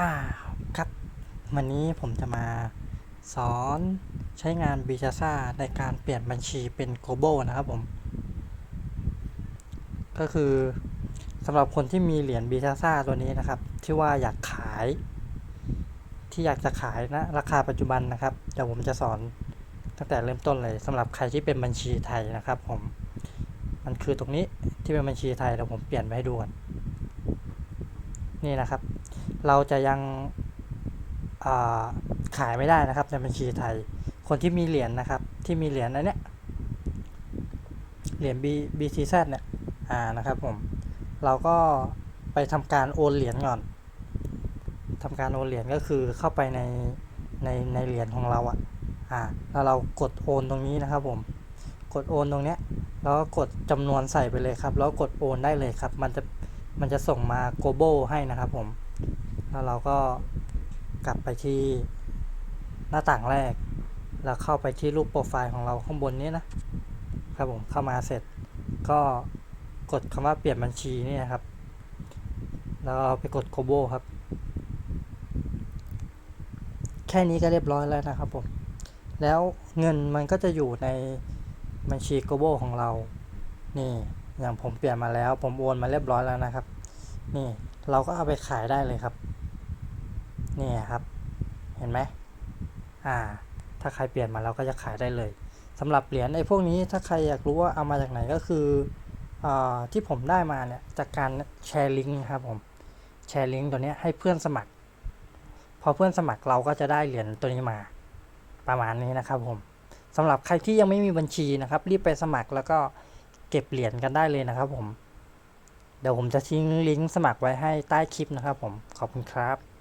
อ่าครับ วันนี้ผมจะมาสอนใช้งาน b ี a s a ในการเปลี่ยนบัญชีเป็น global นะครับผม ก็คือสำหรับคนที่มีเหรียญ b ี a s a ตัวนี้นะครับ ที่ว่าอยากขาย ที่อยากจะขายนะราคาปัจจุบันนะครับเดี๋ยวผมจะสอนตั้งแต่เริ่มต้นเลยสำหรับใครที่เป็นบัญชีไทยนะครับ ผม มันคือตรงนี้ที่เป็นบัญชีไทยเดี๋ยวผมเปลี่ยนไปให้ดูก่อนนี่นะครับ เราจะยังาขายไม่ได้นะครับในบัญชีไทย คนที่มีเหรียญนะครับ ที่มีเหรียญอันเนี้ยเหรียญ B BTZ เนี่ยอ่านะครับผมเราก็ไปทำการโอนเหรียญก่อนทำการโอนเหรียญก็คือเข้าไปในในในเหรียญของเราอะอ่าแล้วเรากดโอนตรงนี้นะครับผมกดโอนตรงเนี้ยแล้วก็กดจำนวนใส่ไปเลยครับ แล้วกดโอนได้เลยครับ มันจะมันจะส่งมา global ให้นะครับผม แล้วเราก็กลับไปที่หน้าต่างแรก แล้วเข้าไปที่รูปโปรไฟล์ของเราข้างบนนี้นะครับผมเข้ามาเสร็จ ก็กดคำว่าเปลี่ยนบัญชีนี่นะครับ แล้วเราไปกด global ครับ แค่นี้ก็เรียบร้อยแล้วนะครับผม แล้วเงินมันก็จะอยู่ในบัญชี global ของเรา นี่ อย่างผมเปลี่ยนมาแล้ว ผมโอนมาเรียบร้อยแล้วนะครับ นี่ เราก็เอาไปขายได้เลยครับ นี่ครับ เห็นไหมอ่า ถ้าใครเปลี่ยนมาเราก็จะขายได้เลยสำหรับเหรียญไอ้พวกนี้ถ้าใครอยากรู้ว่าเอามาจากไหนก็คืออที่ผมได้มาเนี่ยจากการแชร์ลิงก์ครับผมแชร์ลิงก์ตัวนี้ให้เพื่อนสมัคร พอเพื่อนสมัครเราก็จะได้เหรียญตัวนี้มาประมาณนี้นะครับผมสำหรับใครที่ยังไม่มีบัญชีนะครับ รีบไปสมัครแล้วก็เก็บเหรียญกันได้เลยนะครับผม เดี๋ยวผมจะทิ้งลิงก์สมัครไว้ให้ใต้คลิปนะครับผมขอบคุณครับ